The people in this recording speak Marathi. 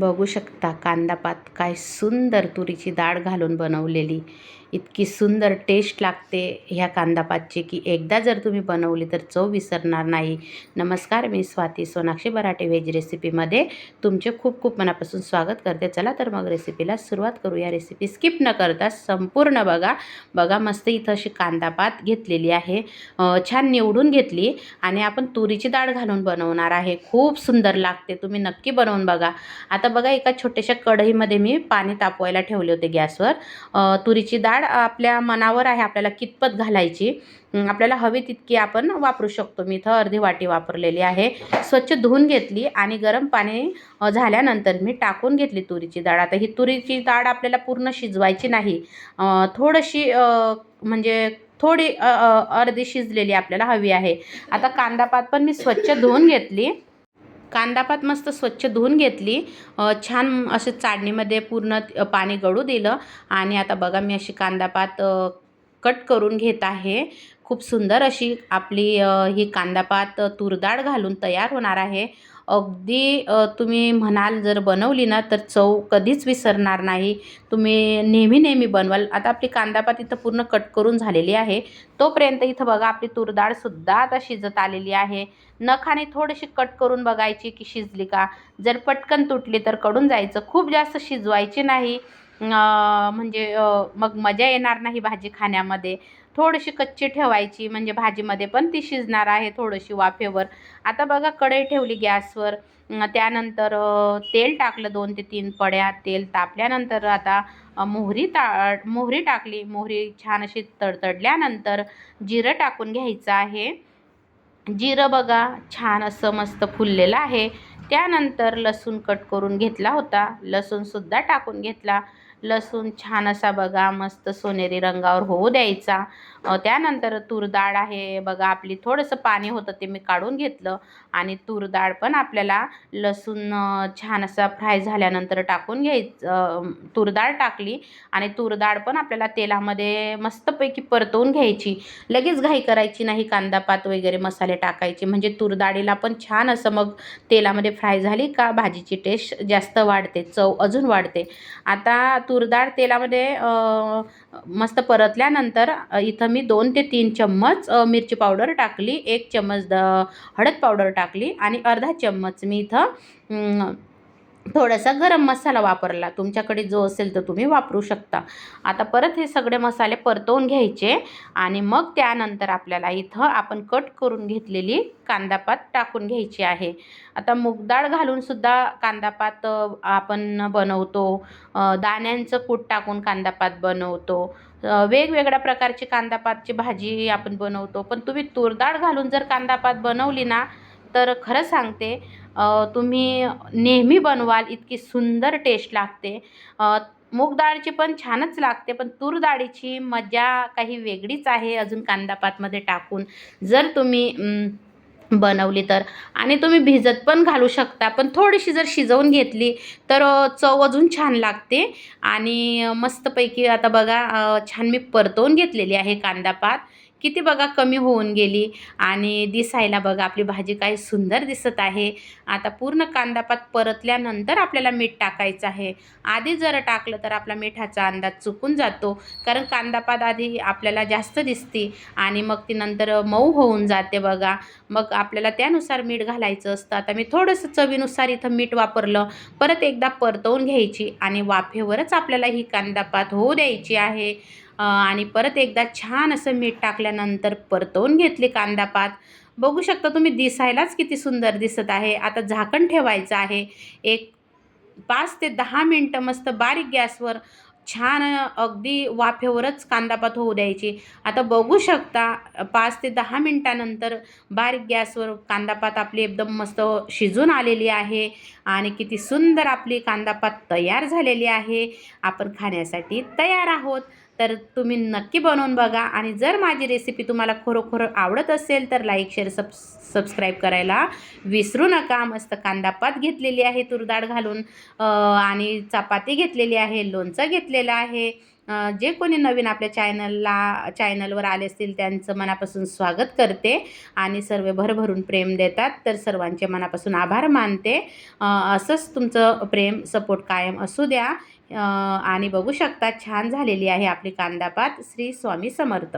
बघू शकता कांदापात काय सुंदर तुरीची डाळ घालून बनवलेली. इतकी सुंदर टेस्ट लागते ह्या कांदापातची की एकदा जर तुम्ही बनवली तर चव विसरणार नाही. नमस्कार मी स्वाती सोनाक्षी बराटे व्हेज रेसिपीमध्ये तुमचे खूप खूप मनापासून स्वागत करते. चला तर मग रेसिपीला सुरुवात करू. या रेसिपी स्किप न करता संपूर्ण बघा. बघा मस्त इथं अशी कांदापात घेतलेली आहे. छान निवडून घेतली आणि आपण तुरीची डाळ घालून बनवणार आहे. खूप सुंदर लागते. तुम्ही नक्की बनवून बघा. आता आता बघा एका छोट्याशा कढईमध्ये मी पाणी तापवायला ठेवले होते गॅसवर. तुरीची डाळ आपल्या मनावर आहे आपल्याला कितपत घालायची आपल्याला हवी तितकी आपण वापरू शकतो. मी इथं अर्धी वाटी वापरलेली आहे. स्वच्छ धुवून घेतली आणि गरम पाणी झाल्यानंतर मी टाकून घेतली तुरीची डाळ. आता ही तुरीची डाळ आपल्याला पूर्ण शिजवायची नाही. थोडीशी म्हणजे थोडी अर्धी शिजलेली आपल्याला हवी आहे. आता कांदापात पण मी स्वच्छ धुवून घेतली. कांदापात मस्त स्वच्छ धुवून घेतली. छान असे चाळणीमध्ये पूर्ण पाणी गळू दिलं. आणि आता बघा मी अशी कांदापात कट करून घेत आहे. खूप सुंदर अशी आपली ही कांदापात तुरडाळ घालून तयार होणार आहे. अगदी तुम्ही म्हणाल जर बनवली ना तर चव कधीच विसरणार नाही. तुम्ही नेहमी नेहमी बनवाल. आता आपली कांदापात इथं पूर्ण कट करून झालेली आहे. तोपर्यंत इथं बघा आपली तुरडाळसुद्धा आता शिजत आलेली आहे. नखाने थोडीशी कट करून बघायची की शिजली का? जर पटकन तुटली तर कडून जायचं. खूप जास्त शिजवायची नाही. म्हणजे मग मजा येणार नाही भाजी खाण्यामध्ये. थोडीशी कच्ची ठेवायची म्हणजे भाजीमध्ये पण ती शिजणार आहे थोडीशी वाफेवर. आता बघा कढई ठेवली गॅसवर. त्यानंतर तेल टाकलं दोन ते तीन पड्या. तेल तापल्यानंतर आता मोहरी ता मोहरी टाकली. मोहरी छान अशी तडतडल्यानंतर जिरं टाकून घ्यायचं आहे. जिरं बघा छान असं मस्त फुललेलं आहे. त्यानंतर लसूण कट करून घेतला होता. लसूणसुद्धा टाकून घेतला. लसूण छान असा बघा मस्त सोनेरी रंगावर होऊ द्यायचा. त्यानंतर तूर डाळ आहे बघा आपली थोडंसं पाणी होतं ते मी काढून घेतलं. आणि तूर डाळ पण आपल्याला लसूण छान असा फ्राय झाल्यानंतर टाकून घ्यायचं तूर डाळ टाकली. आणि तूर डाळ पण आपल्याला तेलामध्ये मस्तपैकी परतवून घ्यायची. लगेच घाई करायची नाही कांदा पात वगैरे मसाले टाकायचे. म्हणजे तूर डाळीला पण छान असं मग तेलामध्ये फ्राय झाली का भाजीची टेस्ट जास्त वाढते चव अजून वाढते. आता तूर डाळ तेलामध्ये मस्त परतल्यानंतर इथं मी दोन ते तीन चम्मच मिरची पावडर टाकली एक चम्मच द हळद पावडर टाकली आणि अर्धा चम्मच मी इथं थोडासा गरम मसाला वापरला. तुमच्याकडे जो असेल तर तुम्ही वापरू शकता. आता परत हे सगळे मसाले परतवून घ्यायचे आणि मग त्यानंतर आपल्याला इथं आपण कट करून घेतलेली कांदापात टाकून घ्यायची आहे. आता मुगडाळ घालूनसुद्धा कांदापात आपण बनवतो. दाण्यांचं कूट टाकून कांदापात बनवतो. वेगवेगळ्या प्रकारची कांदापातची भाजी आपण बनवतो. पण तुम्ही तूरडाळ घालून जर कांदापात बनवली ना तर खरं सांगते तुम्ही नेहमी बनवाल इतकी सुंदर टेस्ट लागते. मूग डाळची पण छानच लागते पण तूर डाळीची मजा काही वेगळीच आहे अजून कांदापातमध्ये टाकून. जर तुम्ही बनवली तर. आणि तुम्ही भिजत पण घालू शकता पण थोडीशी जर शिजवून घेतली तर चव अजून छान लागते. आणि मस्तपैकी आता बघा छान मी परतवून घेतलेली आहे कांदापात किती बघा कमी होऊन गेली आणि दिसायला बघा आपली भाजी काय सुंदर दिसत आहे. आता पूर्ण कांदापात परतल्यानंतर आपल्याला मीठ टाकायचं आहे. आधी जर टाकलं तर आपला मिठाचा अंदाज चुकून जातो. कारण कांदापात आधी आपल्याला जास्त दिसते आणि मग ती नंतर मऊ होऊन जाते बघा. मग आपल्याला त्यानुसार मीठ घालायचं असतं. आता मी थोडंसं चवीनुसार इथं मीठ वापरलं. परत एकदा परतवून घ्यायची आणि वाफेवरच आपल्याला ही कांदापात होऊ द्यायची आहे. आणि परत एकदा छान असं मीठ टाकल्यानंतर परतवून घेतली कांदापात बघू शकता तुम्ही दिसायलाच किती सुंदर दिसत आहे. आता झाकण ठेवायचं आहे. एक पाच ते दहा मिनटं मस्त बारीक गॅसवर छान अगदी वाफेवरच कांदापात होऊ द्यायची. आता बघू शकता पाच ते दहा मिनटानंतर बारीक गॅसवर कांदापात आपली एकदम मस्त शिजून आलेली आहे आणि किती सुंदर आपली कांदापात तयार झालेली आहे. आपण खाण्यासाठी तयार आहोत. तर तुम्ही नक्की बनवून बघा. आणि जर माझी रेसिपी तुम्हाला खरोखर आवडत असेल तर लाईक शेअर सब सबस्क्राईब करायला विसरू नका. मस्त कांदापात घेतलेली आहे तुरडाळ घालून. आणि चपाती घेतलेली आहे लोणचं घेतलेलं आहे. जे कोणी नवीन आपल्या चॅनलला चॅनलवर आले असतील त्यांचं मनापासून स्वागत करते. आणि सर्व भरभरून प्रेम देतात तर सर्वांचे मनापासून आभार मानते. असंच तुमचं प्रेम सपोर्ट कायम असू द्या. आणि बघू शकता छान झालेली आहे आपली कांदापात श्री स्वामी समर्थ.